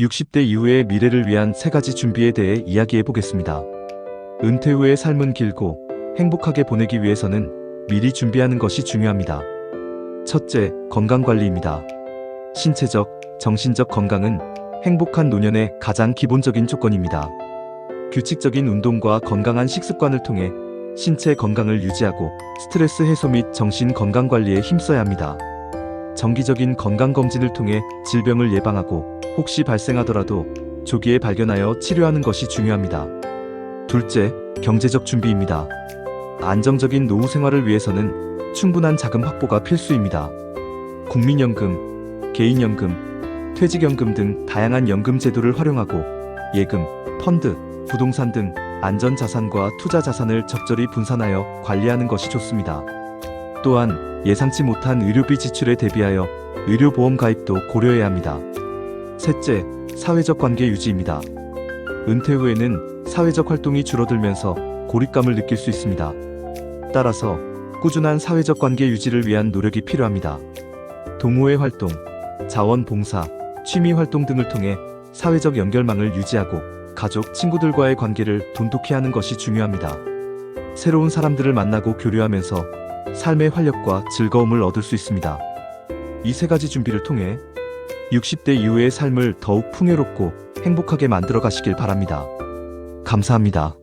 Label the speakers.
Speaker 1: 60대 이후의 미래를 위한 세 가지 준비에 대해 이야기해 보겠습니다. 은퇴 후의 삶은 길고 행복하게 보내기 위해서는 미리 준비하는 것이 중요합니다. 첫째, 건강 관리입니다. 신체적, 정신적 건강은 행복한 노년의 가장 기본적인 조건입니다. 규칙적인 운동과 건강한 식습관을 통해 신체 건강을 유지하고 스트레스 해소 및 정신 건강 관리에 힘써야 합니다. 정기적인 건강 검진을 통해 질병을 예방하고 혹시 발생하더라도 조기에 발견하여 치료하는 것이 중요합니다. 둘째, 경제적 준비입니다. 안정적인 노후 생활을 위해서는 충분한 자금 확보가 필수입니다. 국민연금, 개인연금, 퇴직연금 등 다양한 연금 제도를 활용하고 예금, 펀드, 부동산 등 안전 자산과 투자 자산을 적절히 분산하여 관리하는 것이 좋습니다. 또한 예상치 못한 의료비 지출에 대비하여 의료보험 가입도 고려해야 합니다. 셋째, 사회적 관계 유지입니다. 은퇴 후에는 사회적 활동이 줄어들면서 고립감을 느낄 수 있습니다. 따라서 꾸준한 사회적 관계 유지를 위한 노력이 필요합니다. 동호회 활동, 자원봉사, 취미 활동 등을 통해 사회적 연결망을 유지하고 가족, 친구들과의 관계를 돈독히 하는 것이 중요합니다. 새로운 사람들을 만나고 교류하면서 삶의 활력과 즐거움을 얻을 수 있습니다. 이 세 가지 준비를 통해 60대 이후의 삶을 더욱 풍요롭고 행복하게 만들어 가시길 바랍니다. 감사합니다.